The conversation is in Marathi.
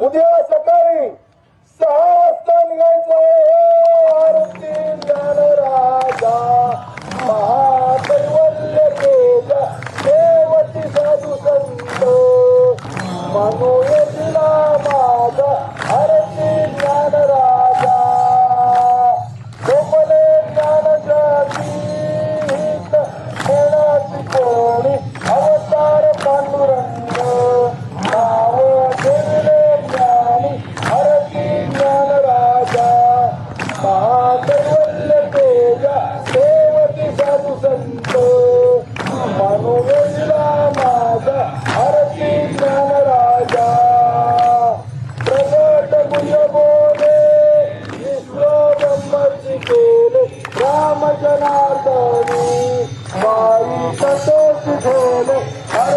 उद्या सकाळी सहा वाजता निघायचं आहे आरती ज्ञानराजा. महाकैवल्य केल्या देवती साधू संत. मानू राम जनार्दनी माई संतोष घेऊन हर